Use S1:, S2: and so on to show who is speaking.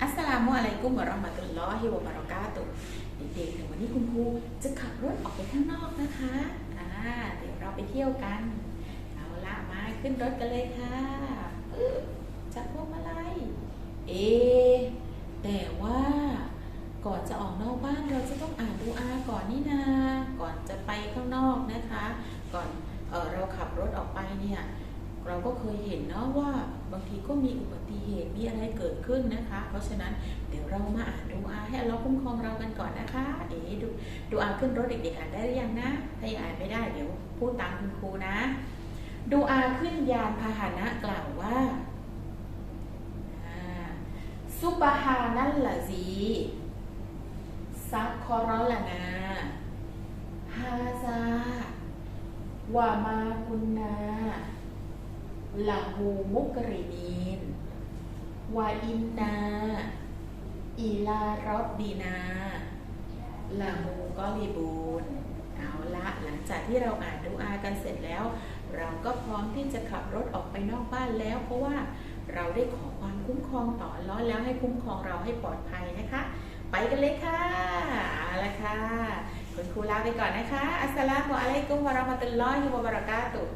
S1: อัสสลามุอะลัยกุมวะเราะห์มะตุลลอฮิวะบะเราะกาตุเด็กๆเดี๋ยววันนี้คุณครูจะขับรถออกไปข้างนอกนะคะอ่าเดี๋ยวเราไปเที่ยวกัน เอาละมาขึ้นรถกันเลยค่ะอึ๊บจับพวงมาลัยเอ แต่ว่าก่อนจะออกนอกบ้านเราจะต้องอ่านดูอาก่อนนี่นา ก่อนจะไปข้างนอกนะคะ ก่อนเออเราขับรถออกไปเนี่ย เราก็เคยเห็นเนาะว่าบางทีก็มีอุบัติเหตุมีอะไรเกิดขึ้นนะคะ เพราะฉะนั้นเดี๋ยวเรามาอ่านดูอาให้อัลเลอฮ์คุ้มครองเรากันก่อนนะคะ เอ๋ดูดูอาขึ้นรถเด็กๆอ่านได้หรือยังนะ ถ้ายังอ่านไม่ได้เดี๋ยวพูดตามคุณครูนะดูอาขึ้นยานพาหนะกล่าวว่าซุบฮานัลละซีซักคอรอละนาฮาซาวามากุนนา ลาหูมุกรินีนวาอินนา อีลารอบบีนาลาหูก็รีบูนเอาละหลังจากที่เราอ่านดูอากันเสร็จแล้ว เราก็พร้อมที่จะขับรถออกไปนอกบ้านแล้ว เพราะว่าเราได้ขอความคุ้มครองต่อลเลอแล้วให้คุ้มครองเราให้ปลอดภัยนะคะ ไปกันเลยค่ะเอาละค่ะ คุณครูลาไปก่อนนะคะ อัสสลามุอะลัยกุมวะเราะมะตุลลอฮิวะบะเราะกาตุฮ์